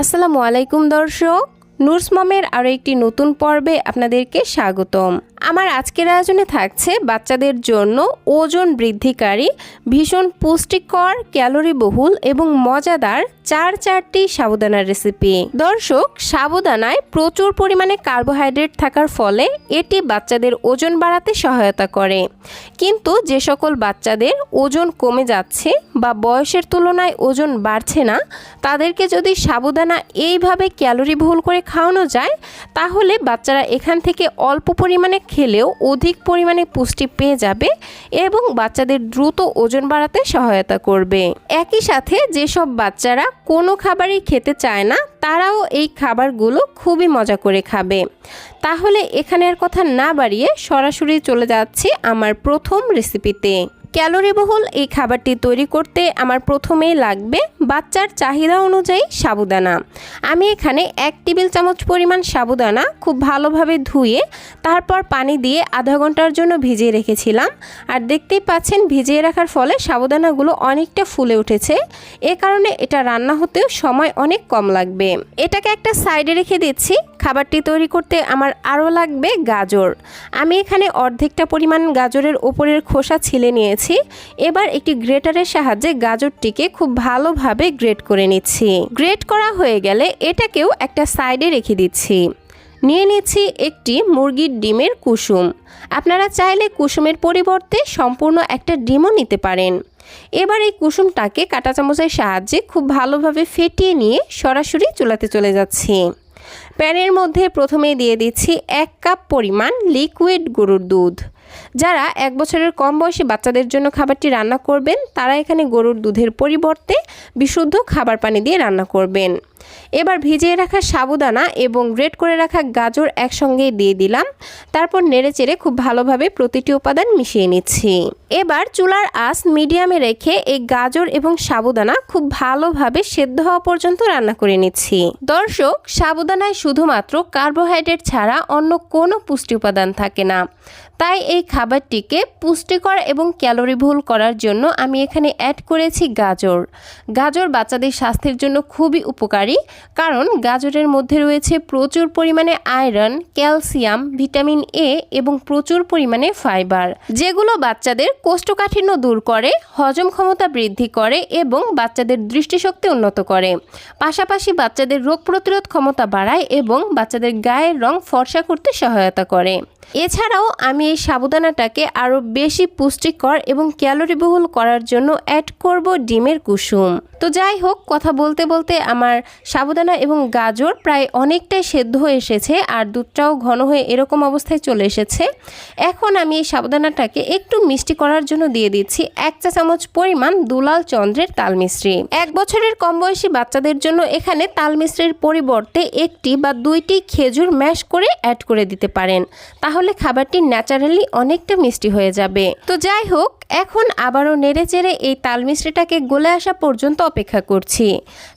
আসসালামু আলাইকুম দর্শক নুরস মমের আরও একটি নতুন পর্বে আপনাদেরকে স্বাগতম। আমার আজকের আয়োজনে থাকছে বাচ্চাদের জন্য ওজন বৃদ্ধিকারী, ভীষণ পুষ্টিকর ক্যালোরি বহুল এবং মজাদার চার চারটি সাবুদানার রেসিপি দর্শক, সাবুদানায় প্রচুর পরিমাণে কার্বোহাইড্রেট থাকার ফলে এটি বাচ্চাদের ওজন বাড়াতে সহায়তা করে। কিন্তু যে সকল বাচ্চাদের ওজন কমে যাচ্ছে বা বয়সের তুলনায় ওজন বাড়ছে না, তাদেরকে যদি সাবুদানা এইভাবে ক্যালোরি বহুল করে খাওয়ানো যায়, তাহলে বাচ্চারা এখান থেকে অল্প পরিমাণে খেলেও অধিক পরিমাণে পুষ্টি পেয়ে যাবে এবং বাচ্চাদের দ্রুত ওজন বাড়াতে সহায়তা করবে। একই সাথে যেসব বাচ্চারা কোনো খাবারই খেতে চায় না, তারাও এই খাবারগুলো খুবই মজা করে খাবে। তাহলে এখানের কথা না বাড়িয়ে সরাসরি চলে যাচ্ছি আমার প্রথম রেসিপিতে ক্যালোরিবহুল এই খাবারটি তৈরি করতে আমার প্রথমেই লাগবে বাচ্চার চাহিদা অনুযায়ী সাবুদানা। আমি এখানে এক টেবিল চামচ পরিমাণ সাবুদানা খুব ভালোভাবে ধুয়ে, তারপর পানি দিয়ে আধা ঘণ্টার জন্য ভিজিয়ে রেখেছিলাম। আর দেখতেই পাচ্ছেন, ভিজিয়ে রাখার ফলে সাবুদানাগুলো অনেকটা ফুলে উঠেছে। এ কারণে এটা রান্না হতেও সময় অনেক কম লাগবে। এটাকে একটা সাইডে রেখে দিচ্ছি। খাবারটি তৈরি করতে আমার আরও লাগবে গাজর। আমি এখানে অর্ধেকটা পরিমাণ গাজরের ওপরের খোসা ছিলে নিয়েছি। এবার একটি গ্রেটারের সাহায্যে গাজরটিকে খুব ভালোভাবে গ্রেট করে নিচ্ছি। গ্রেট করা হয়ে গেলে এটাকেও একটা সাইডে রেখে দিচ্ছি। নিয়ে নিচ্ছি একটি মুরগির ডিমের কুসুম। আপনারা চাইলে কুসুমের পরিবর্তে সম্পূর্ণ একটা ডিমও নিতে পারেন। এবার এই কুসুমটাকে কাঁটা চামচের সাহায্যে খুব ভালোভাবে ফেটিয়ে নিয়ে সরাসরি চুলাতে চলে যাচ্ছি। প্যানের মধ্যে প্রথমে দিয়ে দিচ্ছি এক কাপ পরিমাণ লিকুইড গরুর দুধ। যারা এক বছরের কম বয়সী বাচ্চাদের জন্য খাবারটি রান্না করবেন, তারা এখানে গরুর দুধের পরিবর্তে বিশুদ্ধ খাবার পানি দিয়ে রান্না করবেন। এবার ভিজিয়ে রাখা সাবুদানা এবং গ্রেট করে রাখা গাজর একসঙ্গে দিয়ে দিলাম। তারপর নেড়েচেড়ে খুব ভালোভাবে প্রতিটি উপাদান মিশিয়ে নিচ্ছি। এবার চুলার আঁচ মিডিয়ামে রেখে এই গাজর এবং সাবুদানা খুব ভালোভাবে সেদ্ধ হওয়া পর্যন্ত রান্না করে নিচ্ছি। দর্শক, সাবুদানায় শুধুমাত্র কার্বোহাইড্রেট ছাড়া অন্য কোনো পুষ্টি উপাদান থাকে না। তাই এই খাবারটিকে পুষ্টিকর এবং ক্যালোরি ভুল করার জন্য আমি এখানে অ্যাড করেছি গাজর। গাজর বাচ্চাদের স্বাস্থ্যের জন্য খুবই উপকারী। কারণ গাজরের মধ্যে রয়েছে প্রচুর পরিমাণে আয়রন, ক্যালসিয়াম, ভিটামিন এ এবং প্রচুর পরিমাণে ফাইবার, যেগুলো বাচ্চাদের কোষ্ঠকাঠিন্য দূর করে, হজম ক্ষমতা বৃদ্ধি করে এবং বাচ্চাদের দৃষ্টিশক্তি উন্নত করে। পাশাপাশি বাচ্চাদের রোগ প্রতিরোধ ক্ষমতা বাড়ায় এবং বাচ্চাদের গায়ের রং ফর্সা করতে সহায়তা করে। এছাড়াও আমি এই সাবুদানাটাকে আরও বেশি পুষ্টিকর এবং ক্যালোরিবহুল করার জন্য অ্যাড করব ডিমের কুসুম। তো যাই হোক, কথা বলতে বলতে আমার সাবুদানা এবং গাজর প্রায় অনেকটাই সেদ্ধ হয়ে এসেছে আর দুধটাও ঘন হয়ে এরকম অবস্থায় চলে এসেছে। এখন আমি এই সাবুদানাটাকে একটু মিষ্টি করার জন্য দিয়ে দিচ্ছি এক চা চামচ পরিমাণ দুলাল চন্দ্রের তাল মিশ্রি। এক বছরের কম বয়সী বাচ্চাদের জন্য এখানে তাল মিশ্রির পরিবর্তে একটি বা দুইটি খেজুর ম্যাশ করে অ্যাড করে দিতে পারেন। তাহলে খাবারটি ন্যাচারালি অনেকটা মিষ্টি হয়ে যাবে। তো যাই হোক এখন আবারও নেড়ে চেড়ে এই তাল মিশ্রিটাকে গলে আসা পর্যন্ত অপেক্ষা করছি।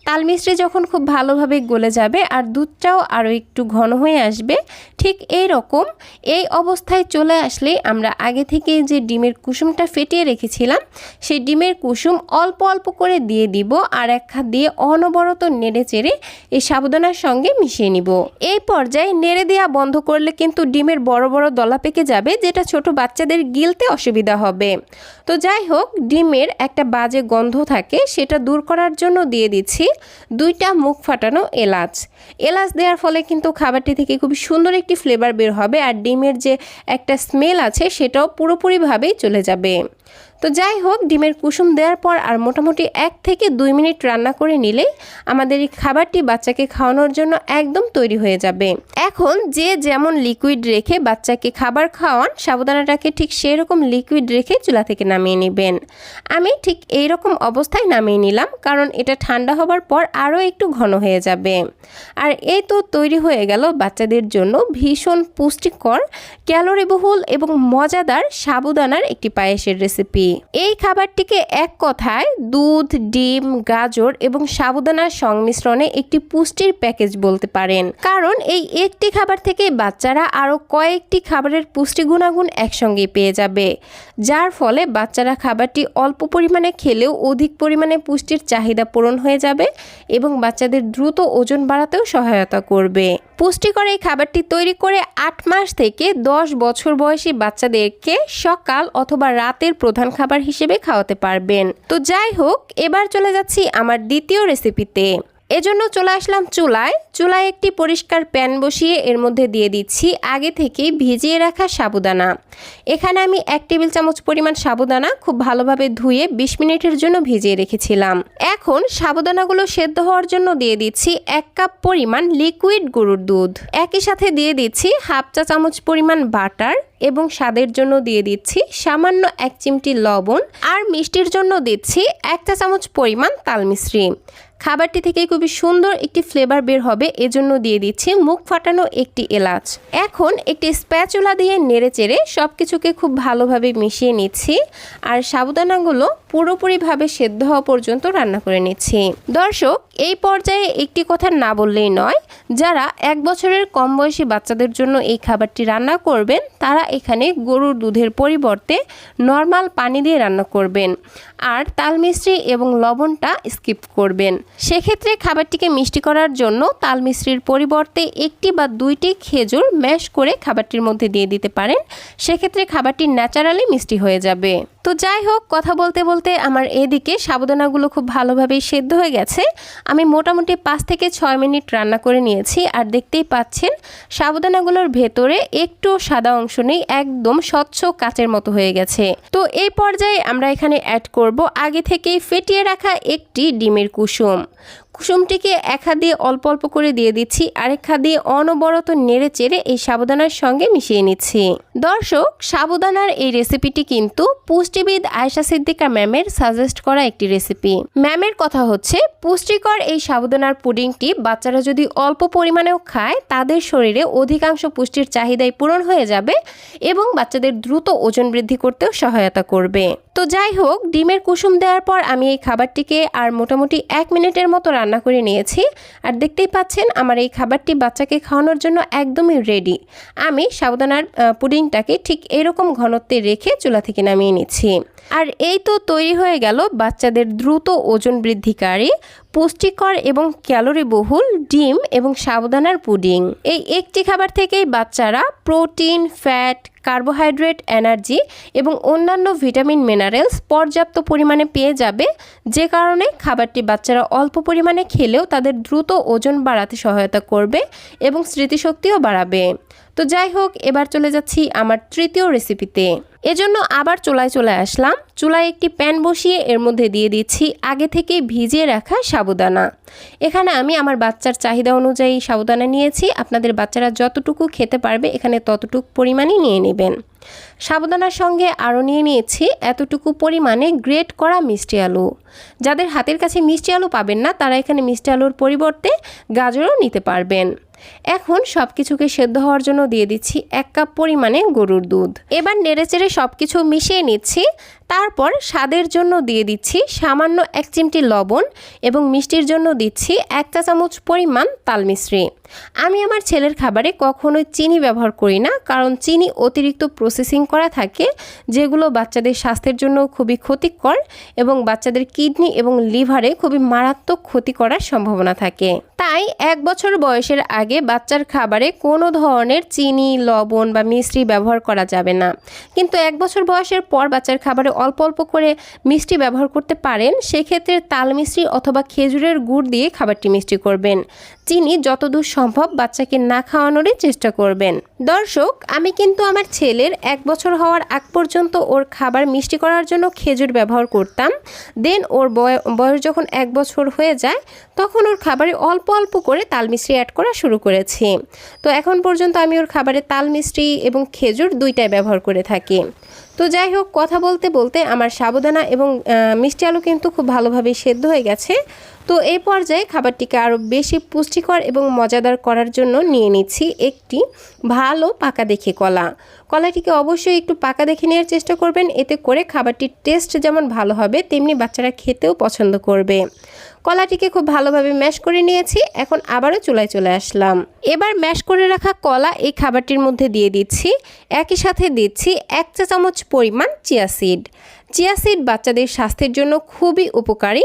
তাল মিশ্রি যখন খুব ভালোভাবে গলে যাবে আর দুধটাও আরও একটু ঘন হয়ে আসবে, ঠিক এই রকম এই অবস্থায় চলে আসলে আমরা আগে থেকে যে ডিমের কুসুমটা ফেটিয়ে রেখেছিলাম, সেই ডিমের কুসুম অল্প অল্প করে দিয়ে দিব আর এক হাত দিয়ে অনবরত নেড়ে চেড়ে এই সাবধানার সঙ্গে মিশিয়ে নিব। এই পর্যায়ে নেড়ে দেওয়া বন্ধ করলে কিন্তু ডিমের বড় বড় দলা পেকে যাবে, যেটা ছোট বাচ্চাদের গিলতে অসুবিধা হবে। তো যাই হোক, ডিমের একটা বাজে গন্ধ থাকে, সেটা দূর করার জন্য দিয়ে দিচ্ছি দুইটা মুখ ফাটানো এলাচ। এলাচ দেওয়ার ফলে কিন্তু খাবারটি থেকে খুব সুন্দর একটি ফ্লেভার বের হবে আর ডিমের যে একটা স্মেল আছে, সেটাও পুরোপুরিভাবেই চলে যাবে। তো যাই হোক, ডিমের কুসুম দেওয়ার পর আর মোটামুটি এক থেকে দুই মিনিট রান্না করে নিলেই আমাদের এই খাবারটি বাচ্চাকে খাওয়ানোর জন্য একদম তৈরি হয়ে যাবে। এখন যে যেমন লিকুইড রেখে বাচ্চাকে খাবার খাওয়ান সাবধানাটাকে ঠিক সেই রকম লিকুইড রেখে চুলা থেকে নামিয়ে নেবেন। আমি ঠিক এই রকম অবস্থায় নামিয়ে নিলাম, কারণ এটা ঠান্ডা হবার পর আরও একটু ঘন হয়ে যাবে। আর এই তো তৈরি হয়ে গেল বাচ্চাদের জন্য ভীষণ পুষ্টিকর, ক্যালোরিবহুল এবং মজাদার সাবুদানার একটি পায়েসের রেসিপি এই খাবারটিকে এক কথায় দুধ, ডিম, গাজর এবং সাবুদানার সংমিশ্রণে একটি পুষ্টির প্যাকেজ বলতে পারেন। কারণ এই একটি খাবার থেকে বাচ্চারা আরও কয়েকটি খাবারের পুষ্টি গুণাগুণ একসঙ্গে পেয়ে যাবে। যার ফলে বাচ্চারা খাবারটি অল্প পরিমাণে খেলেও অধিক পরিমাণে পুষ্টির চাহিদা পূরণ হয়ে যাবে এবং বাচ্চাদের দ্রুত ওজন বাড়াতেও সহায়তা করবে। পুষ্টিকর এই খাবারটি তৈরি করে আট মাস থেকে দশ বছর বয়সী বাচ্চাদেরকে সকাল অথবা রাতের প্রধান খাবার হিসেবে খাওয়াতে পারবেন। তো যাই হোক এবার চলে যাচ্ছি আমার দ্বিতীয় রেসিপিতে এজন্য চলে আসলাম চুলায়। চুলায় একটি পরিষ্কার প্যান বসিয়ে এর মধ্যে দিয়ে দিচ্ছি আগে থেকে ভিজিয়ে রাখা সাবুদানা। এখানে আমি এক টেবিল চামচ পরিমাণ সাবুদানা খুব ভালোভাবে ধুয়ে বিশ মিনিটের জন্য ভিজিয়ে রেখেছিলাম। এখন সাবুদানাগুলো সেদ্ধ হওয়ার জন্য দিয়ে দিচ্ছি এক কাপ পরিমাণ লিকুইড গরুর দুধ। একই সাথে দিয়ে দিচ্ছি হাফ চা চামচ পরিমাণ বাটার এবং স্বাদের জন্য দিয়ে দিচ্ছি সামান্য এক চিমটি লবণ। আর মিষ্টির জন্য দিচ্ছি এক চা চামচ পরিমাণ তালমিশ্রি। খাবারটি থেকে খুবই সুন্দর একটি ফ্লেভার বের হবে, এজন্য দিয়ে দিচ্ছি মুখ ফাটানো একটি এলাচ। এখন একটি স্প্যাচুলা দিয়ে নেড়ে চেড়ে সব কিছুকে খুব ভালোভাবে মিশিয়ে নিচ্ছি আর সাবুদানাগুলো পুরোপুরিভাবে সেদ্ধ হওয়া পর্যন্ত রান্না করে নিচ্ছি। দর্শক, এই পর্যায়ে একটি কথা না বললেই নয়, যারা এক বছরের কম বয়সী বাচ্চাদের জন্য এই খাবারটি রান্না করবেন, তারা এখানে গরুর দুধের পরিবর্তে নর্মাল পানি দিয়ে রান্না করবেন। আর তাল মিশ্রি এবং লবণটা স্কিপ করবেন। সেক্ষেত্রে খাবারটিকে মিষ্টি করার জন্য তাল মিশ্রির পরিবর্তে একটি বা দুইটি খেজুর ম্যাশ করে খাবারটির মধ্যে দিয়ে দিতে পারেন। সেক্ষেত্রে খাবারটি ন্যাচারালি মিষ্টি হয়ে যাবে। তো যাই হোক, কথা বলতে বলতে আমার এদিকে সাবুদানাগুলো খুব ভালোভাবেই সেদ্ধ হয়ে গেছে। আমি মোটামুটি পাঁচ থেকে ছয় মিনিট রান্না করে নিয়েছি আর দেখতেই পাচ্ছেন সাবুদানাগুলোর ভেতরে একটু সাদা অংশ নেই, একদম স্বচ্ছ কাচের মতো হয়ে গেছে। তো এই পর্যায়ে আমরা এখানে অ্যাড করব আগে থেকেই ফেটিয়ে রাখা একটি ডিমের কুসুম। কুসুমটিকে এক হাত দিয়ে অল্প অল্প করে দিয়ে দিচ্ছি, আরেক হাত দিয়ে অনবরত নেড়ে চেড়ে এই সাবুদানার সঙ্গে মিশিয়ে নিচ্ছি। দর্শক, সাবুদানার এই রেসিপিটি কিন্তু পুষ্টিবিদ আয়সা সিদ্দিকা ম্যামের সাজেস্ট করা একটি রেসিপি। ম্যামের কথা হচ্ছে, পুষ্টিকর এই সাবুদানার পুডিংটি বাচ্চারা যদি অল্প পরিমাণেও খায়, তাদের শরীরে অধিকাংশ পুষ্টির চাহিদাই পূরণ হয়ে যাবে এবং বাচ্চাদের দ্রুত ওজন বৃদ্ধি করতেও সহায়তা করবে। তো যাই হোক, ডিমের কুসুম দেওয়ার পর আমি এই খাবারটিকে আর মোটামুটি এক মিনিটের মতো রান্না করে নিয়েছি। আর দেখতেই পাচ্ছেন, আমার এই খাবারটি বাচ্চাকে খাওয়ানোর জন্য একদমই রেডি আমি সাবধানার পুডিংটাকে ঠিক এরকম ঘনত্বে রেখে চুলা থেকে নামিয়ে নিচ্ছি। আর এই তো তৈরি হয়ে গেল বাচ্চাদের দ্রুত ওজন বৃদ্ধিকারী পুষ্টিকর এবং ক্যালোরি বহুল ডিম এবং সাবধানার পুডিং। এই একটি খাবার থেকেই বাচ্চারা প্রোটিন, ফ্যাট কার্বোহাইড্রেট, এনার্জি এবং অন্যান্য ভিটামিন মিনারেলস পর্যাপ্ত পরিমাণে পেয়ে যাবে। যে কারণে খাবারটি বাচ্চারা অল্প পরিমাণে খেলেও তাদের দ্রুত ওজন বাড়াতে সহায়তা করবে এবং স্মৃতিশক্তিও বাড়াবে। তো যাই হোক, এবার চলে যাচ্ছি আমার তৃতীয় রেসিপিতে এজন্য আবার চুলায় চলে আসলাম। চুলায় একটি প্যান বসিয়ে এর মধ্যে দিয়ে দিচ্ছি আগে থেকে ভিজিয়ে রাখা সাবুদানা। এখানে আমি আমার বাচ্চার চাহিদা অনুযায়ী সাবুদানা নিয়েছি। আপনাদের বাচ্চারা যতটুকু খেতে পারবে এখানে ততটুকু পরিমাণই নিয়ে নেবেন। সাবুদানার সঙ্গে আরও নিয়ে নিয়েছি এতটুকু পরিমাণে গ্রেট করা মিষ্টি আলু। যাদের হাতের কাছে মিষ্টি আলু পাবেন না, তারা এখানে মিষ্টি আলুর পরিবর্তে গাজরও নিতে পারবেন। এখন সব কিছুকে সেদ্ধ হওয়ার জন্য দিয়ে দিচ্ছি এক কাপ পরিমাণে গরুর দুধ। এবার নেড়ে চেড়ে সব কিছু মিশিয়ে নিচ্ছি। তারপর স্বাদের জন্য দিয়ে দিচ্ছি সামান্য এক চিমটি লবণ এবং মিষ্টির জন্য দিচ্ছি এক চা চামচ পরিমাণ তালমিশ্রি আমি আমার ছেলের খাবারে কখনোই চিনি ব্যবহার করি না, কারণ চিনি অতিরিক্ত প্রসেসিং করা থাকে, যেগুলো বাচ্চাদের স্বাস্থ্যের জন্য খুবই ক্ষতিকর এবং বাচ্চাদের কিডনি এবং লিভারে খুবই মারাত্মক ক্ষতি করার সম্ভাবনা থাকে। তাই এক বছর বয়সের আগে বাচ্চার খাবারে কোনো ধরনের চিনি, লবণ বা মিশ্রি ব্যবহার করা যাবে না। কিন্তু এক বছর বয়সের পর বাচ্চার খাবারে অল্প অল্প করে মিষ্টি ব্যবহার করতে পারেন, সেক্ষেত্রে তাল মিষ্টি অথবা খেজুরের গুড় দিয়ে খাবারটি মিষ্টি করবেন। চিনি যতদূর সম্ভব বাচ্চাকে না খাওয়ানোরই চেষ্টা করবেন। দর্শক, আমি কিন্তু আমার ছেলের এক বছর হওয়ার আগ পর্যন্ত ওর খাবার মিষ্টি করার জন্য খেজুর ব্যবহার করতাম। দেন ওর বয়স যখন এক বছর হয়ে যায়, তখন ওর খাবারে অল্প অল্প করে তাল মিষ্টি অ্যাড করা শুরু করেছি। তো এখন পর্যন্ত আমি ওর খাবারে তাল মিষ্টি এবং খেজুর দুইটাই ব্যবহার করে থাকি। তো যাই হোক, কথা বলতে বলতে আমার সাবুদানা এবং মিষ্টি আলু কিন্তু খুব ভালোভাবে সেদ্ধ হয়ে গেছে। তো এই পর্যায়ে খাবারটিকে আরও বেশি পুষ্টিকর এবং মজাদার করার জন্য নিয়ে নিচ্ছি একটি ভালো পাকা দেখে কলা। কলাটিকে অবশ্যই একটু পাকা দেখে নেওয়ার চেষ্টা করবেন, এতে করে খাবারটির টেস্ট যেমন ভালো হবে, তেমনি বাচ্চারা খেতেও পছন্দ করবে। কলাটিকে খুব ভালোভাবে ম্যাশ করে নিয়েছি, এখন আবারও চুলায় চলে আসলাম। এবার ম্যাশ করে রাখা কলা এই খাবারটির মধ্যে দিয়ে দিচ্ছি। একই সাথে দিচ্ছি এক চা চামচ পরিমাণ চিয়া সিড। চিয়া সিড বাচ্চাদের স্বাস্থ্যের জন্য খুবই উপকারী।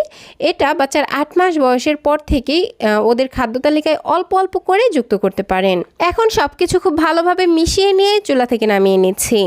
এটা বাচ্চার আট মাস বয়সের পর থেকেই ওদের খাদ্য তালিকায় অল্প অল্প করে যুক্ত করতে পারেন। এখন সব কিছু খুব ভালোভাবে মিশিয়ে নিয়ে চুলা থেকে নামিয়ে নিচ্ছি।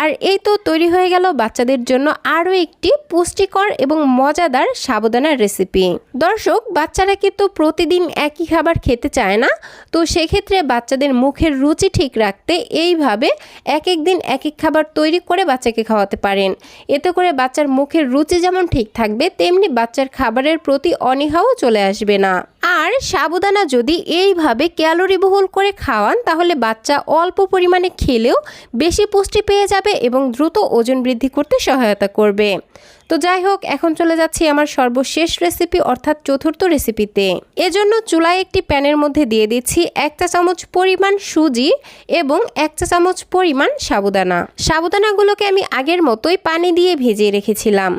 আর এই তো তৈরি হয়ে গেল বাচ্চাদের জন্য আরও একটি পুষ্টিকর এবং মজাদার সাবধানার রেসিপি। দর্শক, বাচ্চারা কিন্তু প্রতিদিন একই খাবার খেতে চায় না, তো সেক্ষেত্রে বাচ্চাদের মুখের রুচি ঠিক রাখতে এইভাবে এক এক দিন এক এক খাবার তৈরি করে বাচ্চাকে খাওয়াতে পারেন। এতে করে বাচ্চার মুখের রুচি যেমন ঠিক থাকবে, তেমনি বাচ্চার খাবারের প্রতি অনীহাও চলে আসবে না। আর সাবুদানা যদি এইভাবে ক্যালোরিবহুল করে খাওয়ান, তাহলে বাচ্চা অল্প পরিমাণে খেলেও বেশি পুষ্টি পেয়ে যাবে এবং দ্রুত ওজন বৃদ্ধি করতে সহায়তা করবে। তো যাই হোক, এখন চলে যাচ্ছি আমার সর্বশেষ রেসিপি অর্থাৎ চতুর্থ রেসিপিতে এজন্য চুলায় একটি প্যানের মধ্যে দিয়ে দিচ্ছি এক চা চামচ পরিমাণ সুজি এবং এক চা চামচ পরিমাণ সাবুদানা। সাবুদানাগুলোকে আমি আগের মতোই পানি দিয়ে ভিজিয়ে রেখেছিলাম।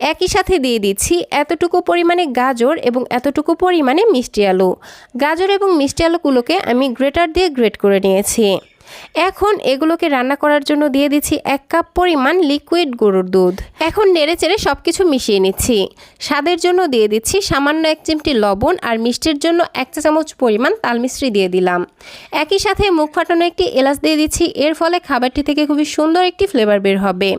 একই সাথে দিয়ে দিচ্ছি এতটুকু পরিমাণে গাজর এবং এতটুকু পরিমাণে মিষ্টি আলু। গাজর এবং মিষ্টি আলুগুলোকে আমি গ্রেটার দিয়ে গ্রেট করে নিয়েছি। এখন এগুলোকে রান্না করার জন্য দিয়ে দিচ্ছি এক কাপ পরিমাণ লিকুইড গরুর দুধ। এখন নেড়ে চেড়ে সব কিছু মিশিয়ে নিচ্ছি। স্বাদের জন্য দিয়ে দিচ্ছি সামান্য এক চিমটি লবণ আর মিষ্টির জন্য এক চা চামচ পরিমাণ তাল মিশ্রি দিয়ে দিলাম। একই সাথে মুখ ফাটানো একটি এলাচ দিয়ে দিচ্ছি, এর ফলে খাবারটি থেকে খুবই সুন্দর একটি ফ্লেভার বের হবে।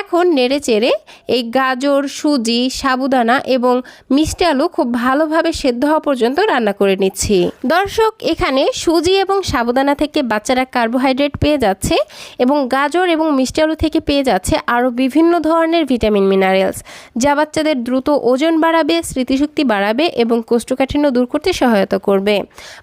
এখন নেড়ে চেড়ে এই গাজর, সুজি, সাবুদানা এবং মিষ্টি আলু খুব ভালোভাবে সেদ্ধ হওয়া পর্যন্ত রান্না করে নিচ্ছি। দর্শক, এখানে সুজি এবং সাবুদানা থেকে বাচ্চারা কার্বোহাইড্রেট পেয়ে যাচ্ছে এবং গাজর এবং মিষ্টি আলু থেকে পেয়ে যাচ্ছে আরও বিভিন্ন ধরনের ভিটামিন মিনারেলস, যা বাচ্চাদের দ্রুত ওজন বাড়াবে, স্মৃতিশক্তি বাড়াবে এবং কোষ্ঠকাঠিন্য দূর করতে সহায়তা করবে।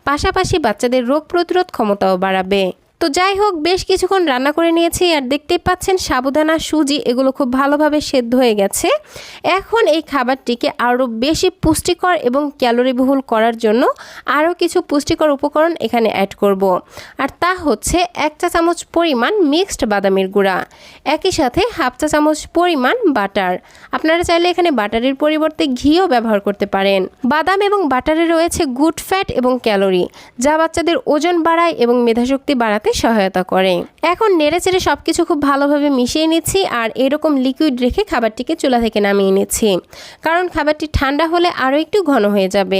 পাশাপাশি বাচ্চাদের রোগ প্রতিরোধ ক্ষমতাও বাড়াবে। তো যাই হোক, বেশ কিছুক্ষণ রান্না করে নিয়েছি আর দেখতেই পাচ্ছেন সাবুদানা, সুজি এগুলো খুব ভালোভাবে সেদ্ধ হয়ে গেছে। এখন এই খাবারটিকে আরও বেশি পুষ্টিকর এবং ক্যালোরিবহুল করার জন্য আরও কিছু পুষ্টিকর উপকরণ এখানে অ্যাড করব। আর তা হচ্ছে এক চা চামচ পরিমাণ মিক্সড বাদামের গুঁড়া, একই সাথে হাফ চা চামচ পরিমাণ বাটার। আপনারা চাইলে এখানে বাটারের পরিবর্তে ঘিও ব্যবহার করতে পারেন। বাদাম এবং বাটারে রয়েছে গুড ফ্যাট এবং ক্যালোরি, যা বাচ্চাদের ওজন বাড়ায় এবং মেধাশক্তি বাড়াতে সহায়তা করে। এখন নেড়ে চেড়ে সব কিছু খুব ভালোভাবে মিশিয়ে নিচ্ছি আর এরকম লিকুইড রেখে খাবারটিকে চুলা থেকে নামিয়ে নিচ্ছি। কারণ খাবারটি ঠান্ডা হলে আরও একটু ঘন হয়ে যাবে।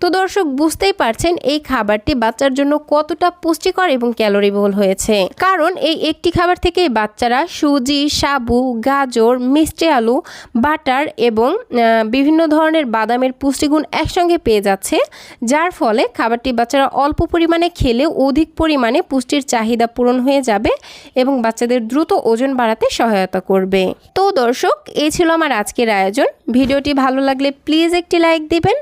তো দর্শক, বুঝতেই পারছেন এই খাবারটি বাচ্চার জন্য কতটা পুষ্টিকর এবং ক্যালোরিবহুল হয়েছে। কারণ এই একটি খাবার থেকে বাচ্চারা সুজি, সাবু, গাজর, মিষ্টি আলু, বাটার এবং বিভিন্ন ধরনের বাদামের পুষ্টিগুণ একসঙ্গে পেয়ে যাচ্ছে, যার ফলে খাবারটি বাচ্চারা অল্প পরিমাণে খেলেও অধিক পরিমাণে পুষ্টির চাহিদা পূরণ হয়ে যাবে এবং বাচ্চাদের দ্রুত ওজন বাড়াতে সহায়তা করবে। তো দর্শক এই ছিল আমার আজকের আয়োজন। ভিডিওটি ভালো লাগলে প্লিজ একটি লাইক দিবেন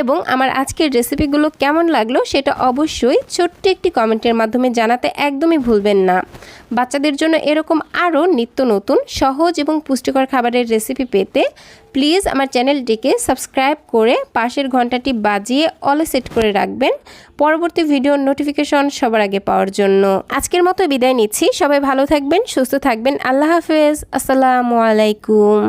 এবং আমার আজকের রেসিপিগুলো কেমন লাগল সেটা অবশ্যই ছোট্ট একটি কমেন্টের মাধ্যমে জানাতে একদমই ভুলবেন না। বাচ্চাদের জন্য এরকম আরও নিত্য নতুন, সহজ এবং পুষ্টিকর খাবারের রেসিপি পেতে প্লিজ আমার চ্যানেলটিকে সাবস্ক্রাইব করে পাশের ঘন্টাটি বাজিয়ে অলে সেট করে রাখবেন। পরবর্তী ভিডিও নোটিফিকেশন সবার আগে পাওয়ার জন্য। আজকের মতো বিদায় নিচ্ছি। সবাই ভালো থাকবেন, সুস্থ থাকবেন। আল্লাহ হাফেজ। আসসালামু আলাইকুম।